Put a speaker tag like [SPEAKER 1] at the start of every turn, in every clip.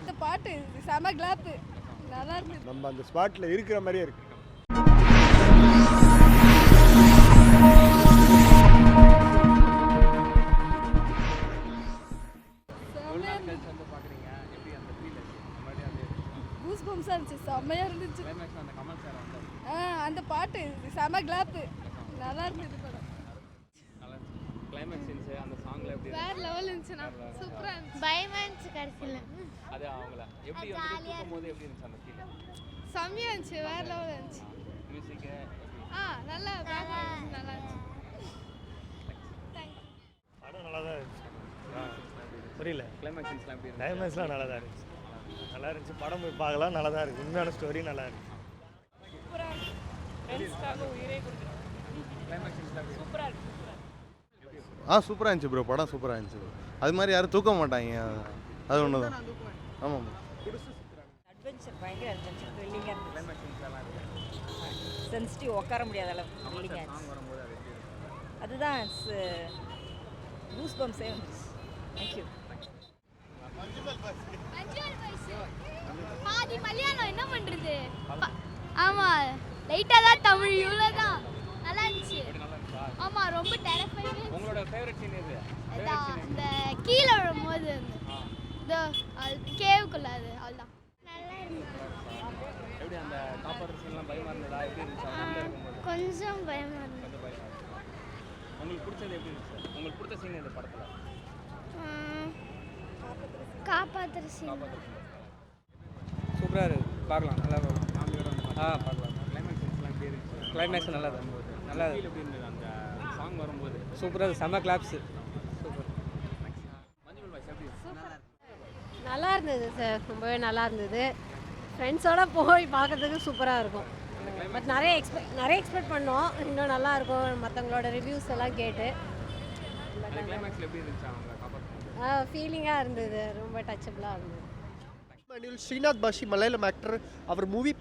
[SPEAKER 1] இந்த பாட்டு செம கிளாப்பு நல்லா இருந்தது.
[SPEAKER 2] நம்ம அந்த ஸ்பாட்டில் இருக்கிற மாதிரியே இருக்கு.
[SPEAKER 1] பம்ஸாக இருந்துச்சு. செம்மையாக இருந்துச்சு.
[SPEAKER 3] கிளைமேக்ஸ் அந்த கமல் சார் வந்தார்.
[SPEAKER 1] ஆ அந்த பாட்டு செம கிளாப்பு நல்லா இருந்தது படம்
[SPEAKER 3] நல்லா கிளைமேக்ஸ் சீன்ஸ் அந்த சாங்ல
[SPEAKER 1] லெவல் இருந்துச்சுண்ணா. சூப்பராக இருந்துச்சு.
[SPEAKER 4] பயமா இருந்துச்சு கடைசியில்.
[SPEAKER 3] அது அவங்கள? எப்படி வந்து தூக்கும் போது எப்படி இருந்துச்சு அந்த ஃபீல்
[SPEAKER 1] செம்மையாக இருந்துச்சு வேற லெவல் இருந்துச்சு.
[SPEAKER 3] மியூசிக்கு
[SPEAKER 1] ஆ நல்லா நல்லா இருந்துச்சு.
[SPEAKER 5] படம் நல்லா தான் இருந்துச்சு புரியல.
[SPEAKER 3] கிளைமேக்ஸ் சீன்ஸ்லாம் எப்படி
[SPEAKER 5] டைமண்ட்ஸ்லாம் நல்லா தான் இருந்துச்சு. நல்லா இருந்துச்சு. படம் போய் பார்க்கலாம் நல்லா தான் இருக்குது உண்மையான ஸ்டோரி நல்லா இருந்துச்சு
[SPEAKER 3] கிளைமேக்ஸ் சீன்ஸ்லாம் எப்படி சூப்பராக
[SPEAKER 6] ஆ சூப்பராக இருந்துச்சு ப்ரோ படம் சூப்பராக இருந்துச்சு அது மாதிரி யாரும் தூக்க மாட்டாங்க. அது ஒன்று தான் ஆமாம்
[SPEAKER 7] அட்வென்ச்சர் பயங்கர அட்வென்ச்சர் த்ரில்லிங்காக இருந்துச்சு. சென்சிட்டிவ் உட்கார முடியாத அளவுக்கு த்ரில்லிங்காக இருந்துச்சு. அதுதான் கூஸ் பம்ஸே வந்துச்சு. தேங்க்யூ
[SPEAKER 4] பாதி மலையாளம் என்ன பண்றது? ப- ஆமா லைட்டா தான் தமிழ் இவ்வளவுதான் நல்லா இருந்துச்சு
[SPEAKER 3] நல்லா இருந்துச்சா
[SPEAKER 4] ஆமா ரொம்ப டெரஃபைங்
[SPEAKER 3] உங்களோட ஃபேவரட் சீன் எது
[SPEAKER 4] அதான் இந்த கீழே விழும்போது இந்த கேவுக்குள்ள அது அவ்வளோதான் கொஞ்சம் பயமா இருந்தது.
[SPEAKER 3] உங்களுக்கு பிடிச்சது எப்படி இருந்துச்சு? உங்களுக்கு பிடிச்ச சீன் இந்த படத்துல?
[SPEAKER 4] காப்பாத்துற சீன்
[SPEAKER 8] சூப்பராக இருக்குது பார்க்கலாம். நல்லா பார்க்கலாம் ஆ பார்க்கலாம்.
[SPEAKER 3] கிளைமேக்ஸ்
[SPEAKER 8] நல்லா தான் நல்லா
[SPEAKER 3] எப்படி இருந்தது? அந்த சாங் வரும்போது?
[SPEAKER 8] சூப்பராக செம்ம கிளாப்ஸு சூப்பர்
[SPEAKER 3] மஞ்சுமல் வாய்ஸ் எப்படி இருந்துச்சு
[SPEAKER 9] நல்லா இருந்தது சார். ரொம்பவே நல்லா இருந்தது. ஃப்ரெண்ட்ஸோட போய் பார்க்கறதுக்கு சூப்பராக இருக்கும். பட் நிறைய எக்ஸ்பெக்ட் நிறைய எக்ஸ்பெக்ட் பண்ணோம். இன்னும் நல்லா இருக்கும். மற்றவங்களோட ரிவ்யூஸ் எல்லாம் கேட்டு. ஃபீலிங்காக இருந்தது. ரொம்ப டச்சபிளாக இருந்தது.
[SPEAKER 10] ஸ்ரீநாத் பாஷி மலையாளம் ஆக்டர் அவர் மூவி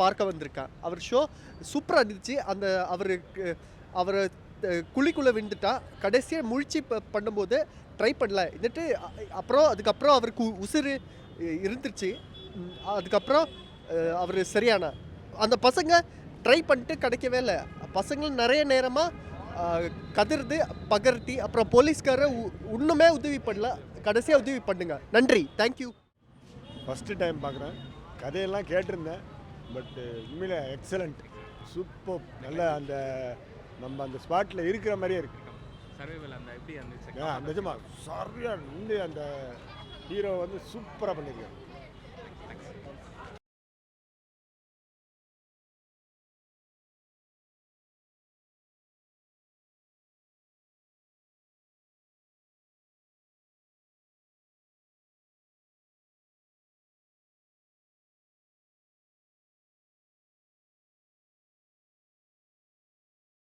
[SPEAKER 10] பார்க்க வந்திருக்கார். அவர் ஷோ சூப்பராக இருந்துச்சு. அந்த அவருக்கு அவர் குழிக்குள்ளே விழுந்துட்டா கடைசியாக முழிச்சு பண்ணும்போது ட்ரை பண்ணல. இருந்துட்டு அப்புறம் அதுக்கப்புறம் அவருக்கு உசுறு இருந்துருச்சு. அதுக்கப்புறம் அவர் சரியான. அந்த பசங்க ட்ரை பண்ணிட்டு கிடைக்கவே இல்லை. பசங்களும் நிறைய நேரமாக கதிர்ந்து பகர்த்தி அப்புறம் போலீஸ்காரர் இன்னுமே உதவி பண்ணல. கடைசியாக உதவி பண்ணுங்க. நன்றி. தேங்க்யூ
[SPEAKER 2] ஃபஸ்ட்டு டைம் பார்க்குறேன் கதையெல்லாம் கேட்டிருந்தேன். பட்டு உண்மையில் எக்ஸலண்ட் சூப்பர் நல்ல அந்த நம்ம அந்த ஸ்பாட்டில் இருக்கிற மாதிரியே இருக்கு.
[SPEAKER 3] சர்வைவல் அந்த எப்படி
[SPEAKER 2] ஆ, நிஜமா சரியா வந்து அந்த ஹீரோ வந்து சூப்பராக பண்ணியிருக்காரு